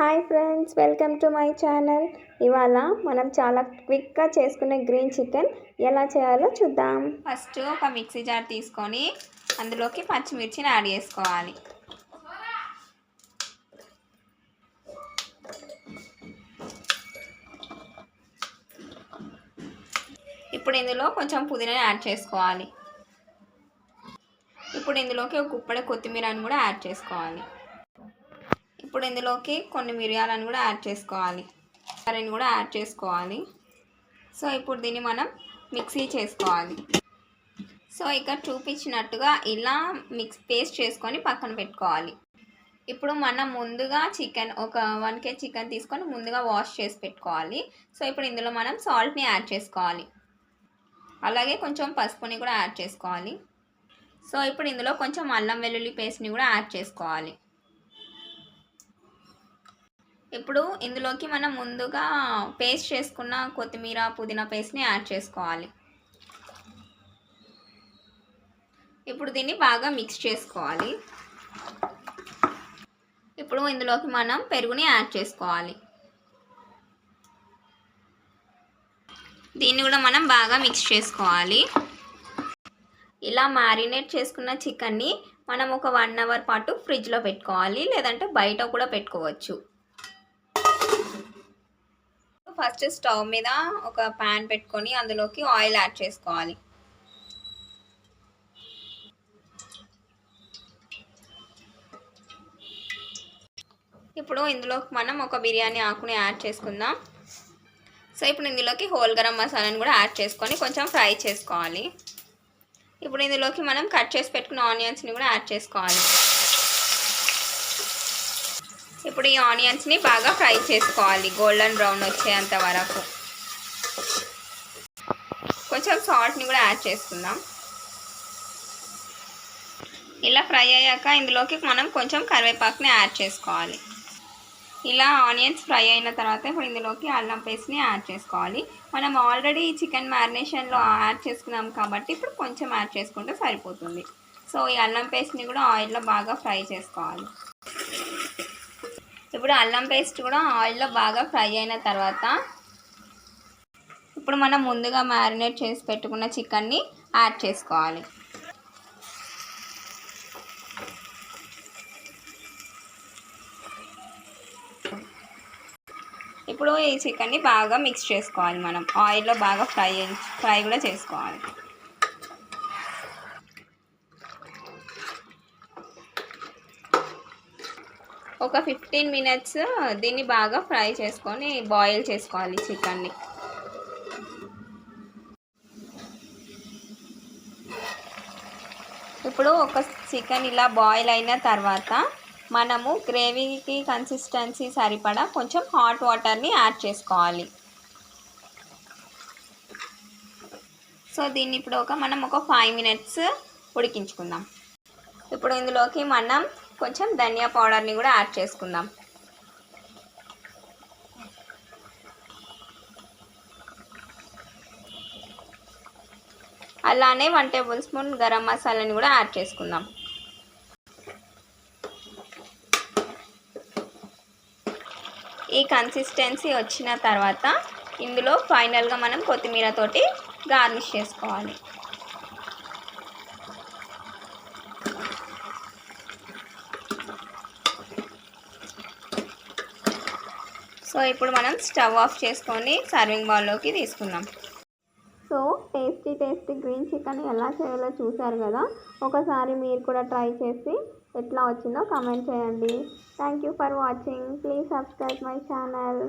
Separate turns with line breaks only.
Hi friends welcome to my channel. ఇవాళ మనం చాలా క్విక్గా చేసుకునే గ్రీన్ చికెన్ ఎలా చేయాలో చూద్దాం.
ఫస్ట్ ఒక మిక్సీ జార్ తీసుకొని అందులోకి పచ్చిమిర్చిని యాడ్ చేసుకోవాలి. ఇప్పుడు ఇందులో కొంచెం పుదీనా యాడ్ చేసుకోవాలి. ఇప్పుడు ఇందులోకి ఒక కుప్పడ కొత్తిమీరని కూడా యాడ్ చేసుకోవాలి. ఇప్పుడు ఇందులోకి కొన్ని మిరియాలను కూడా యాడ్ చేసుకోవాలి. కర్రీని కూడా యాడ్ చేసుకోవాలి. సో ఇప్పుడు దీన్ని మనం మిక్సీ చేసుకోవాలి. సో ఇక్కడ చూపించినట్టుగా ఇలా మిక్స్ పేస్ట్ చేసుకొని పక్కన పెట్టుకోవాలి. ఇప్పుడు మనం ముందుగా చికెన్ ఒక వన్ కే చికెన్ తీసుకొని ముందుగా వాష్ చేసి పెట్టుకోవాలి. సో ఇప్పుడు ఇందులో మనం సాల్ట్ని యాడ్ చేసుకోవాలి. అలాగే కొంచెం పసుపుని కూడా యాడ్ చేసుకోవాలి. సో ఇప్పుడు ఇందులో కొంచెం అల్లం వెల్లుల్లి పేస్ట్ని కూడా యాడ్ చేసుకోవాలి. ఇప్పుడు ఇందులోకి మనం ముందుగా పేస్ట్ చేసుకున్న కొత్తిమీర పుదీనా పేస్ట్ని యాడ్ చేసుకోవాలి. ఇప్పుడు దీన్ని బాగా మిక్స్ చేసుకోవాలి. ఇప్పుడు ఇందులోకి మనం పెరుగుని యాడ్ చేసుకోవాలి. దీన్ని కూడా మనం బాగా మిక్స్ చేసుకోవాలి. ఇలా మ్యారినేట్ చేసుకున్న చికెన్ని మనం ఒక వన్ అవర్ పాటు ఫ్రిడ్జ్లో పెట్టుకోవాలి లేదంటే బయట కూడా పెట్టుకోవచ్చు. ఫస్ట్ స్టవ్ మీద ఒక ప్యాన్ పెట్టుకొని అందులోకి ఆయిల్ యాడ్ చేసుకోవాలి. ఇప్పుడు ఇందులోకి మనం ఒక బిర్యానీ ఆకుని యాడ్ చేసుకుందాం. సో ఇప్పుడు ఇందులోకి హోల్ గరం మసాలాని కూడా యాడ్ చేసుకొని కొంచెం ఫ్రై చేసుకోవాలి. ఇప్పుడు ఇందులోకి మనం కట్ చేసి పెట్టుకున్న ఆనియన్స్ని కూడా యాడ్ చేసుకోవాలి. ఇప్పుడు ఈ ఆనియన్స్ని బాగా ఫ్రై చేసుకోవాలి. గోల్డెన్ బ్రౌన్ వచ్చేంత వరకు. కొంచెం సాల్ట్ని కూడా యాడ్ చేసుకుందాం. ఇలా ఫ్రై అయ్యాక ఇందులోకి మనం కొంచెం కరివేపాకుని యాడ్ చేసుకోవాలి. ఇలా ఆనియన్స్ ఫ్రై అయిన తర్వాత ఇప్పుడు ఇందులోకి అల్లం పేస్ట్ని యాడ్ చేసుకోవాలి. మనం ఆల్రెడీ చికెన్ మ్యారినేషన్లో యాడ్ చేసుకున్నాం కాబట్టి ఇప్పుడు కొంచెం యాడ్ చేసుకుంటే సరిపోతుంది. సో ఈ అల్లం పేస్ట్ని కూడా ఆయిల్లో బాగా ఫ్రై చేసుకోవాలి. ఇప్పుడు అల్లం పేస్ట్ కూడా ఆయిల్లో బాగా ఫ్రై అయిన తర్వాత ఇప్పుడు మనం ముందుగా మ్యారినేట్ చేసి పెట్టుకున్న చికెన్ని యాడ్ చేసుకోవాలి. ఇప్పుడు ఈ చికెన్ని బాగా మిక్స్ చేసుకోవాలి మనం. ఆయిల్లో బాగా ఫ్రై ఫ్రై కూడా చేసుకోవాలి. ఒక ఫిఫ్టీన్ మినిట్స్ దీన్ని బాగా ఫ్రై చేసుకొని బాయిల్ చేసుకోవాలి చికెన్ని. ఇప్పుడు ఒక చికెన్ ఇలా బాయిల్ అయిన తర్వాత మనము గ్రేవీకి కన్సిస్టెన్సీ సరిపడా కొంచెం హాట్ వాటర్ని యాడ్ చేసుకోవాలి. సో దీన్ని ఇప్పుడు ఒక మనం ఒక ఫైవ్ మినిట్స్ ఉడికించుకుందాం. ఇప్పుడు ఇందులోకి మనం కొంచెం ధనియా పౌడర్ని కూడా యాడ్ చేసుకుందాం. అలానే వన్ టేబుల్ స్పూన్ గరం మసాలాని కూడా యాడ్ చేసుకుందాం. ఈ కన్సిస్టెన్సీ వచ్చిన తర్వాత ఇందులో ఫైనల్గా మనం కొత్తిమీరతోటి గార్నిష్ చేసుకోవాలి. సో ఇప్పుడు మనం స్టవ్ ఆఫ్ చేసుకొని సర్వింగ్ బౌల్లోకి తీసుకుందాం.
So tasty tasty green chicken ఎలా చేయాలో చూసారు కదా? ఒకసారి మీరు కూడా ట్రై చేసి ఎట్లా వచ్చిందో కమెంట్ చేయండి. Thank you for watching please subscribe my channel